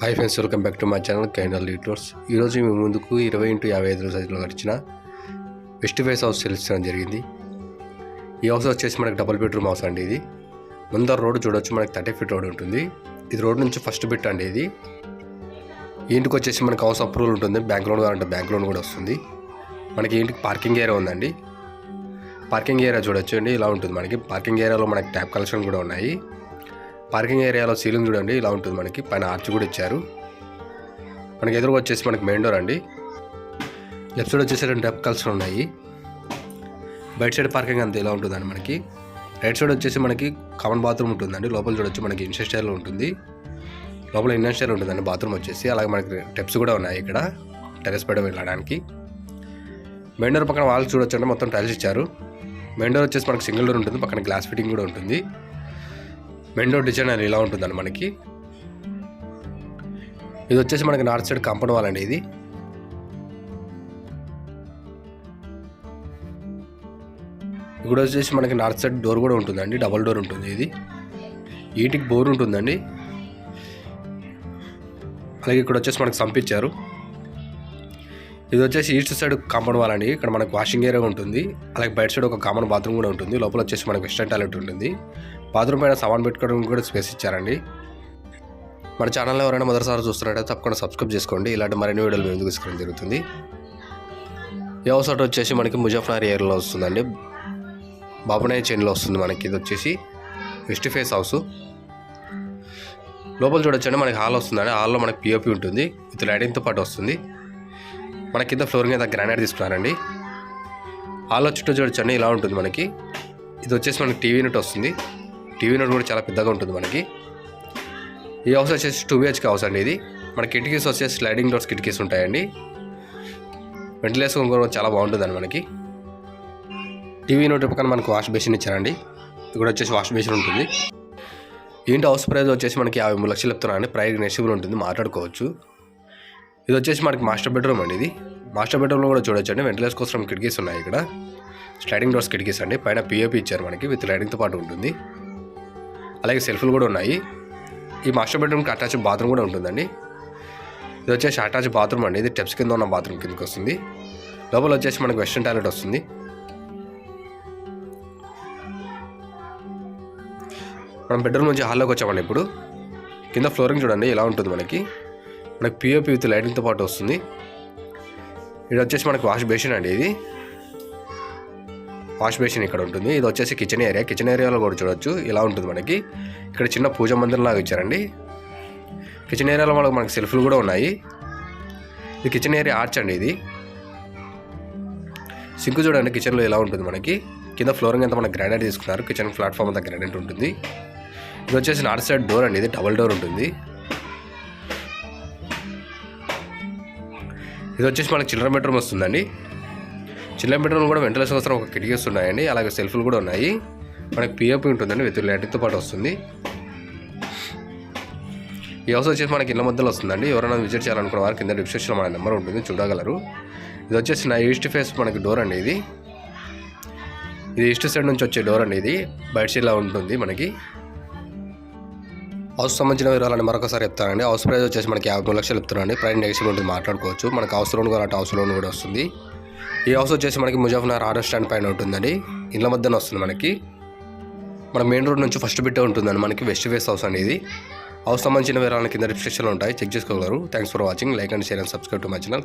Hi friends welcome back to my channel కైనల్ లీటర్స్ ఈరోజు మేము ముందుకు ఇరవై ఇంటూ యాభై ఐదు సైజులో గడిచిన వెస్ట్ ఫేస్ హౌస్ తెలుసుకోవడం జరిగింది. ఈ హౌస్ వచ్చేసి మనకి డబుల్ బెడ్రూమ్ హౌస్ అండి ఇది. ముందర రోడ్ చూడొచ్చు మనకి థర్టీ ఫీట్ రోడ్ ఉంటుంది. ఇది రోడ్ నుంచి ఫస్ట్ బిట్ అండి ఇది. ఈ ఇంటికి వచ్చేసి మనకి హౌస్ అప్రూవల్ ఉంటుంది బ్యాంక్ లోన్ కావాలంటే బ్యాంక్ లోన్ కూడా వస్తుంది. మనకి ఇంటికి పార్కింగ్ ఏరియా ఉందండి. పార్కింగ్ ఏరియా చూడొచ్చు అండి ఇలా ఉంటుంది మనకి. పార్కింగ్ ఏరియాలో మనకి ట్యాప్ కలెక్షన్ కూడా ఉన్నాయి. పార్కింగ్ ఏరియాలో సీలింగ్ చూడండి ఇలా ఉంటుంది మనకి. పైన ఆర్చ్ కూడా ఇచ్చారు. మనకి ఎదురుగా వచ్చేసి మనకి మెయిన్ డోర్ అండి. లెఫ్ట్ సైడ్ వచ్చేసి రెండు డెప్ కల్స్ ఉన్నాయి. బయట సైడ్ పార్కింగ్ అంతా ఇలా ఉంటుందండి మనకి. రైట్ సైడ్ వచ్చేసి మనకి కామన్ బాత్రూమ్ ఉంటుందండి. లోపల చూడొచ్చు మనకి ఇన్షియల్ ఉంటుంది. లోపల ఇండియన్ స్టైల్ ఉంటుందండి బాత్రూమ్ వచ్చేసి. అలాగే మనకి టెప్స్ కూడా ఉన్నాయి ఇక్కడ టెరెస్ పైన వెళ్ళడానికి. మెయిన్ డోర్ పక్కన వాళ్ళు చూడొచ్చు అంటే మొత్తం టైల్స్ ఇచ్చారు. మెయిన్ డోర్ వచ్చేసి మనకి సింగిల్ డోర్ ఉంటుంది పక్కన గ్లాస్ ఫిట్టింగ్ కూడా ఉంటుంది. మెయిన్ డోర్ డిజైన్ అని ఇలా ఉంటుందండి మనకి. ఇది వచ్చేసి మనకి నార్త్ సైడ్ కాంపౌండ్ వాల్ అండి ఇది. ఇక్కడ వచ్చేసి మనకి నార్త్ సైడ్ డోర్ కూడా ఉంటుందండి డబల్ డోర్ ఉంటుంది ఇది. ఈటికి బోర్ ఉంటుందండి. అలాగే ఇక్కడ వచ్చేసి మనకి సంపించారు. ఇది వచ్చేసి ఈస్ట్ సైడ్ కాంపౌండ్ వాల్ అండి ఇక్కడ మనకి వాషింగ్ ఏరియా ఉంటుంది. అలాగే బయట సైడ్ ఒక కామన్ బాత్రూమ్ కూడా ఉంటుంది. లోపల వచ్చేసి మనకి వెస్టర్న్ టాయిలెట్ ఉంటుంది. బాత్రూమ్ పైన సామాన్ పెట్టుకోవడానికి కూడా స్పేస్ ఇచ్చారండి. మన ఛానల్లో ఎవరైనా మొదటిసారి చూస్తున్నట్టయితే తప్పకుండా సబ్స్క్రైబ్ చేసుకోండి. ఇలాంటి మరిన్ని వీడియోలు మేము తీసుకోవడం జరుగుతుంది? ఈ వచ్చేసి మనకి ముజఫ్నగర్ ఏరియాలో వస్తుందండి. బాబునాయ్ చైన్లో వస్తుంది మనకి. ఇది వచ్చేసి వెస్ట్ ఫేస్ హౌస్ లోపల చూడొచ్చండి మనకి హాల్ వస్తుందండి. హాల్లో మనకి పిఓపి ఉంటుంది. విత్ లైటింగ్తో పాటు వస్తుంది. మన కింద ఫ్లోరింగ్ మీద గ్రానైట్ తీసుకున్నారండి. హాల్లో చుట్టూ చూడొచ్చండి ఇలా ఉంటుంది మనకి. ఇది వచ్చేసి మనకి టీవీ యూనిట్ వస్తుంది. టీవీ నోట్ కూడా చాలా పెద్దగా ఉంటుంది మనకి. ఈ హౌస్ వచ్చేసి టూ బిహెచ్కే హౌస్ అండి ఇది. మన కిటికీస్ వచ్చేసి స్లైడింగ్ డోర్స్ కిటికీస్ ఉంటాయండి. వెంటిలేషన్ కూడా చాలా బాగుంటుందండి మనకి. టీవీ నోట్ పక్కన మనకు వాష్ బేసిన్ ఇచ్చారండి. ఇక్కడ వచ్చేసి వాష్ బేసిన్ ఉంటుంది. ఏంటి హౌస్ ప్రైస్ వచ్చేసి మనకి యాభై మూడు లక్షలు చెప్తున్నానండి ప్రైస్ నెసిబుల్ ఉంటుంది. మాట్లాడుకోవచ్చు. ఇది వచ్చేసి మనకి మాస్టర్ బెడ్రూమ్ అండి ఇది. మాస్టర్ బెడ్రూమ్లో కూడా చూడొచ్చు అండి వెంటిలేషన్ కోసం కిటికీస్ ఉన్నాయి ఇక్కడ. స్లైడింగ్ డోర్స్ కిటికీస్ అండి. పైన పిఓపి ఇచ్చారు మనకి. విత్ లైడింగ్తో పాటు ఉంటుంది. అలాగే సెల్ఫ్లు కూడా ఉన్నాయి. ఈ మాస్టర్ బెడ్రూమ్కి అటాచ్ బాత్రూమ్ కూడా ఉంటుందండి. ఇది వచ్చేసి అటాచ్ బాత్రూమ్ అండి. ఇది టెప్స్ కింద ఉన్న బాత్రూమ్ కిందకి వస్తుంది. లోపల వచ్చేసి మనకు వెస్ట్రన్ టాయిలెట్ వస్తుంది. మనం బెడ్రూమ్ నుంచి హాల్లోకి వచ్చామండి ఇప్పుడు. కింద ఫ్లోరింగ్ చూడండి ఎలా ఉంటుంది మనకి. మనకి పిఓపి విత్ లైటింగ్తో పాటు వస్తుంది. ఇది వచ్చేసి మనకి వాష్ బేసిన్ అండి ఇది. వాష్ బేసిన్ ఇక్కడ ఉంటుంది. ఇది వచ్చేసి కిచెన్ ఏరియా. కిచెన్ ఏరియాలో కూడా చూడొచ్చు. ఇలా ఉంటుంది మనకి. ఇక్కడ చిన్న పూజ మందిరం లాగా ఇచ్చారండి. కిచెన్ ఏరియాలో మనకు మనకి సెల్ఫ్లు కూడా ఉన్నాయి. ఇది కిచెన్ ఏరియా ఆర్చ్ అండి ఇది. సింక్ చూడండి కిచెన్లో ఎలా ఉంటుంది మనకి. కింద ఫ్లోరింగ్ అంతా మనకు గ్రానైట్ తీసుకున్నారు. కిచెన్ ప్లాట్ఫామ్ అంతా గ్రానైట్ ఉంటుంది. ఇది వచ్చేసి నార్త్ సైడ్ డోర్ అండి. ఇది డబల్ డోర్ ఉంటుంది. ఇది వచ్చేసి మనకి చిల్డ్రన్ బెడ్రూమ్ వస్తుందండి. చిల్డ్రన్ బెడ్రూమ్ కూడా వెంటిలేషన్ కోసం ఒక కిటికీస్ ఉన్నాయండి అలాగే సెల్ఫ్లు కూడా ఉన్నాయి. మనకి పిఓపి ఉంటుందండి విత్ లైట్తో పాటు వస్తుంది. ఈ హౌస్ వచ్చేసి మనకి ఇళ్ళ మధ్యలో వస్తుందండి. ఎవరైనా విజిట్ చేయాలనుకున్న వారు కింద డిస్క్రిప్షన్లో మన నెంబర్ ఉంటుంది చూడగలరు. ఇది వచ్చేసి నా ఈస్ట్ ఫేస్ మనకి డోర్ అండి ఇది. ఇది ఈస్ట్ సైడ్ నుంచి వచ్చే డోర్ అండి ఇది. బయట సైడ్లో ఉంటుంది మనకి. హౌస్ సంబంధించిన వివరాలని మరొకసారి చెప్తానండి. హౌస్ ప్రైస్ వచ్చేసి మనకి యాభై మూడు లక్షలు చెప్తున్నాను ప్రైస్ నెక్స్ట్ ఉంటుంది మాట్లాడుకోవచ్చు. మనకి హౌస్ లోన్ కూడా హౌస్ లోన్ కూడా వస్తుంది. ఈ హౌస్ వచ్చేసి మనకి ముజాఫ్నగర్ ఆటో స్టాండ్ పైన ఉంటుందండి. ఇళ్ళ మధ్యన వస్తుంది మనకి. మన మెయిన్ రోడ్ నుంచి ఫస్ట్ బిట్టే ఉంటుందండి మనకి వెస్ట్ ఫేస్ హౌస్ అనేది హౌస్ సంబంధించిన వివరాలు కింద డిస్క్రిప్షన్లో ఉంటాయి. చెక్ చేసుకోగలరు. Thanks for watching like and share and subscribe to my channel